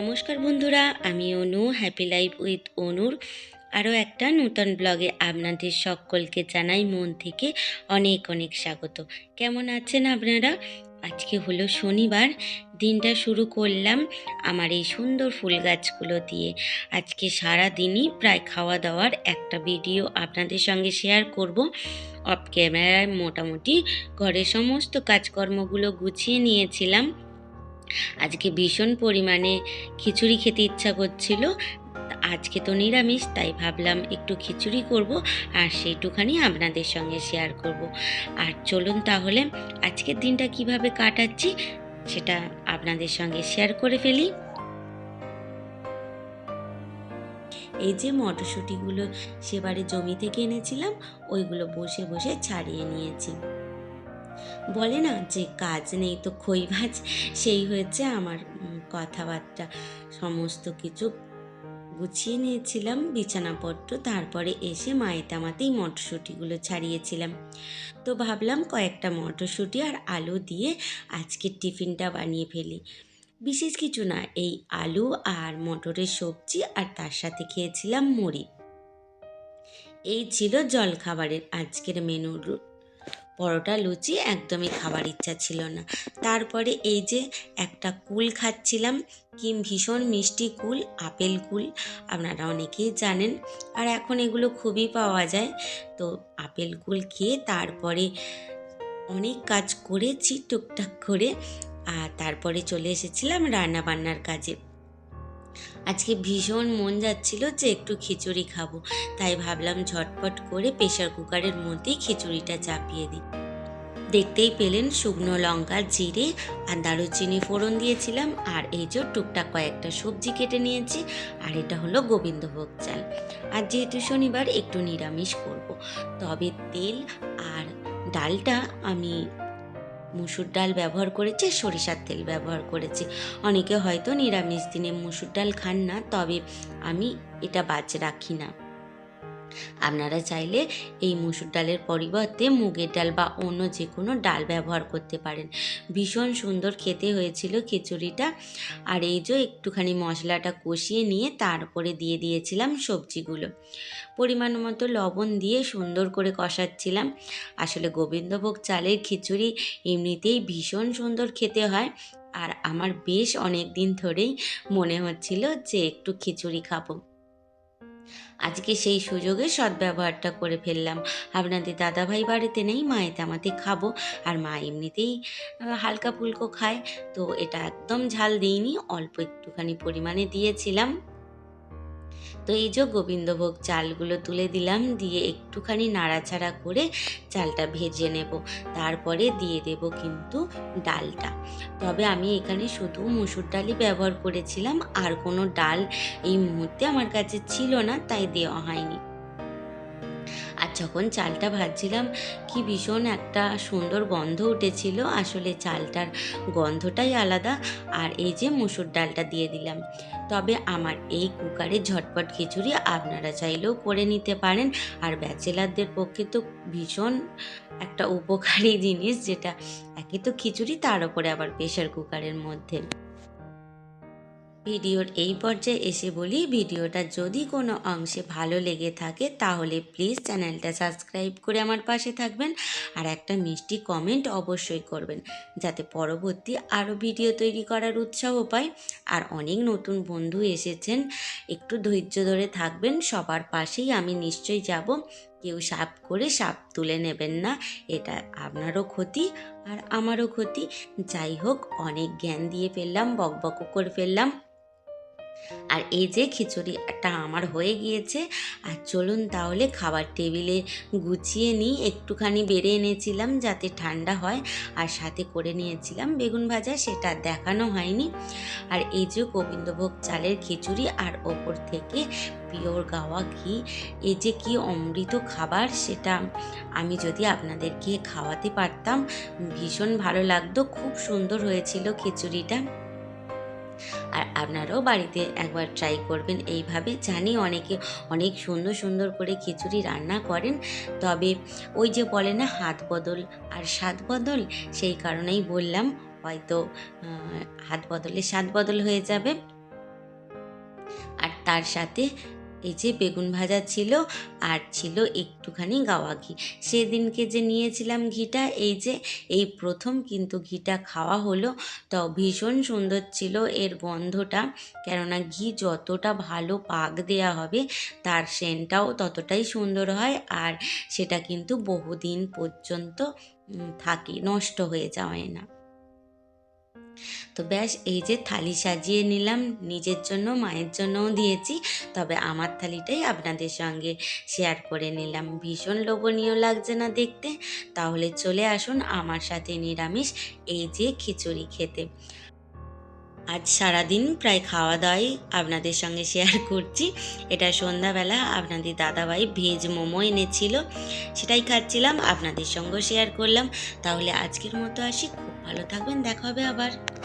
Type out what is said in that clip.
নমস্কার বন্ধুরা, আমি অনু হ্যাপি লাইফ উইথ অনুর আরও একটা নূতন ব্লগে আপনাদের সকলকে জানাই মন থেকে অনেক অনেক স্বাগত। কেমন আছেন আপনারা? আজকে হলো শনিবার, দিনটা শুরু করলাম আমার এই সুন্দর ফুল গাছগুলো দিয়ে। আজকে সারা দিনই প্রায় খাওয়া দাওয়ার একটা ভিডিও আপনাদের সঙ্গে শেয়ার করব। অফ ক্যামেরায় মোটামুটি ঘরের সমস্ত কাজকর্মগুলো গুছিয়ে নিয়েছিলাম। আজকে ভীষণ পরিমাণে খিচুড়ি খেতে ইচ্ছা করছিল। আজকে তো নিরামিষ, তাই ভাবলাম একটু খিচুড়ি করব আর সেইটুখানি আপনাদের সঙ্গে শেয়ার করব। আর চলুন তাহলে আজকের দিনটা কীভাবে কাটাচ্ছি সেটা আপনাদের সঙ্গে শেয়ার করে ফেলি। এই যে মটরশুঁটিগুলো সেবারে জমি থেকে এনেছিলাম, ওইগুলো বসে বসে ছাড়িয়ে নিয়েছি। বলে না যে কাজ নেই তো খই ভাজ, সেই হয়েছে আমার কথাবার্তা। সমস্ত কিছু গুছিয়ে নিয়েছিলাম, বিছানাপত্র, তারপরে এসে মায়েতামাতেই মটরশুঁটিগুলো ছাড়িয়েছিলাম। তো ভাবলাম কয়েকটা মটরশুঁটি আর আলু দিয়ে আজকের টিফিনটা বানিয়ে ফেলি। বিশেষ কিছু না, এই আলু আর মটরের সবজি আর তার সাথে খেয়েছিলাম মুড়ি। এই ছিল জলখাবারের আজকের মেনুর পরোটা, লুচি একদমই খাবার ইচ্ছা ছিল না। তারপরে এই যে একটা কুল খাচ্ছিলাম কি ভীষণ মিষ্টি কুল, আপেল কুল, আপনারা অনেকেই জানেন। আর এখন এগুলো খুবই পাওয়া যায়। তো আপেল কুল খেয়ে তারপরে অনেক কাজ করেছি টুকটাক করে। আর তারপরে চলে এসেছিলাম রান্না বান্নার কাজে। আজকে ভীষণ মন যাচ্ছিল যে একটু খিচুড়ি খাব। তাই ভাবলাম ঝটপট করে প্রেশার কুকারের মধ্যেই খিচুড়িটা চাপিয়ে দিই। দেখতেই পেলেন শুকনো লঙ্কা, জিরে আর দারুচিনি ফোড়ন দিয়েছিলাম আর এই যে টুকটাক কয়েকটা সবজি কেটে নিয়েছি আর এটা হলো গোবিন্দভোগ চাল। আর যেহেতু শনিবার একটু নিরামিষ করব, তবে তেল আর ডালটা আমি মুসুর ডাল ব্যবহার করেছে, সরিষার তেল ব্যবহার করেছে। অনেকে হয়তো নিরামিষ দিনে মুসুর ডাল খান না, তবে আমি এটা বাজ রাখি না। আপনারা চাইলে এই মুসুর ডালের পরিবর্তে মুগের ডাল বা অন্য যে কোনো ডাল ব্যবহার করতে পারেন। ভীষণ সুন্দর খেতে হয়েছিল খিচুড়িটা। আর এই যে একটুখানি মশলাটা কষিয়ে নিয়ে তারপরে দিয়ে দিয়েছিলাম সবজিগুলো। পরিমাণ মতো লবণ দিয়ে সুন্দর করে কষাচ্ছিলাম। আসলে গোবিন্দভোগ চালের খিচুড়ি এমনিতেই ভীষণ সুন্দর খেতে হয়। আর আমার বেশ অনেক দিন ধরেই মনে হচ্ছিল যে একটু খিচুড়ি খাব। আজকে সেই সুযোগে সদ্ব্যবহারটা করে ফেললাম। আপনাদের দাদাভাই বাড়িতে নেই মায়ের তামাতে খাব। আর মা এমনিতেই হালকা ফুলকো খায়। তো এটা একদম ঝাল দিইনি, অল্প একটুখানি পরিমাণে দিয়েছিলাম। তো এই যে গোবিন্দভোগ চালগুলো তুলে দিলাম, দিয়ে একটুখানি নাড়াচাড়া করে চালটা ভেজে নেব। তারপরে দিয়ে দেব কিন্তু ডালটা। তবে আমি এখানে শুধু মুসুর ডালই ব্যবহার করেছিলাম, আর কোনো ডাল এই মুহূর্তে আমার কাছে ছিল না, তাই দেওয়া হয়নি। আর যখন চালটা ভাজছিলাম, কি ভীষণ একটা সুন্দর গন্ধ উঠেছিল। আসলে চালটার গন্ধটাই আলাদা। আর এই যে মুসুর ডালটা দিয়ে দিলাম। তবে আমার এই কুকারে ঝটপট খিচুড়ি আপনারা চাইলেও করে নিতে পারেন। আর ব্যাচেলারদের পক্ষে তো ভীষণ একটা উপকারী জিনিস যেটা, একে তো খিচুড়ি তার ওপরে আবার প্রেশার কুকারের মধ্যে। ভিডিওর এই পর্যায়ে এসে বলি, ভিডিওটা যদি কোনো অংশে ভালো লেগে থাকে তাহলে প্লিজ চ্যানেলটা সাবস্ক্রাইব করে আমার পাশে থাকবেন আর একটা মিষ্টি কমেন্ট অবশ্যই করবেন, যাতে পরবর্তী আরও ভিডিও তৈরি করার উৎসাহ পাই। আর অনেক নতুন বন্ধু এসেছেন, একটু ধৈর্য ধরে থাকবেন, সবার পাশেই আমি নিশ্চয়ই যাব। কেউ সাপ করে সাপ তুলে নেবেন না, এটা আপনারও ক্ষতি আর আমারও ক্ষতি। যাই হোক, অনেক জ্ঞান দিয়ে ফেললাম বকবকও করে ফেললাম। আর এই যে খিচুড়িটা আমার হয়ে গিয়েছে, আর চলুন তাহলে খাবার টেবিলে গুছিয়ে নিই। একটুখানি বেড়ে এনেছিলাম যাতে ঠান্ডা হয়, আর সাথে করে নিয়েছিলাম বেগুন ভাজা, সেটা দেখানো হয়নি। আর এই যে গোবিন্দভোগ চালের খিচুড়ি, আর ওপর থেকে পিওর গাওয়া ঘি, এই যে কি অমৃত খাবার, সেটা আমি যদি আপনাদেরকে খাওয়াতে পারতাম, ভীষণ ভালো লাগতো। খুব সুন্দর হয়েছিল খিচুড়িটা। আপনারাও বাড়িতে একবার ট্রাই করবেন। এইভাবে জানি অনেকে অনেক সুন্দর সুন্দর করে খিচুড়ি রান্না করেন। তবে ওই যে বলে না, হাত বদল আর স্বাদ বদল, সেই কারণেই বললাম, হয়তো হাত বদলে স্বাদ বদল হয়ে যাবে। আর তার সাথে এই যে বেগুন ভাজা ছিল আর ছিল একটুখানি গাওয়া ঘি। সেদিনকে যে নিয়েছিলাম ঘিটা, এই যে এই প্রথম কিন্তু ঘিটা খাওয়া হলো। তো ভীষণ সুন্দর ছিল এর গন্ধটা, কেননা ঘি যতটা ভালো পাক দেয়া হবে, তার সেন্টটাও ততটাই সুন্দর হয় আর সেটা কিন্তু বহুদিন পর্যন্ত থাকে, নষ্ট হয়ে যাওয়ায় না। তো ব্যাস, এই যে থালি সাজিয়ে নিলাম। নিজের জন্য, মায়ের জন্যও দিয়েছি। তবে আমার থালিটাই আপনাদের সঙ্গে শেয়ার করে নিলাম। ভীষণ লোভনীয় লাগছে না দেখতে। তাহলে চলে আসুন আমার সাথে নিরামিষ, এই যে খিচুড়ি খেতে। আজ সারাদিন প্রায় খাওয়া দাওয়াই আপনাদের সঙ্গে শেয়ার করছি। এটা সন্ধ্যাবেলা আপনাদের দাদাভাই ভেজ মোমো এনেছিল। সেটাই খাচ্ছিলাম, আপনাদের সঙ্গেও শেয়ার করলাম। তাহলে আজকের মতো আসি। ভালো থাকবেন দেখা হবে আবার।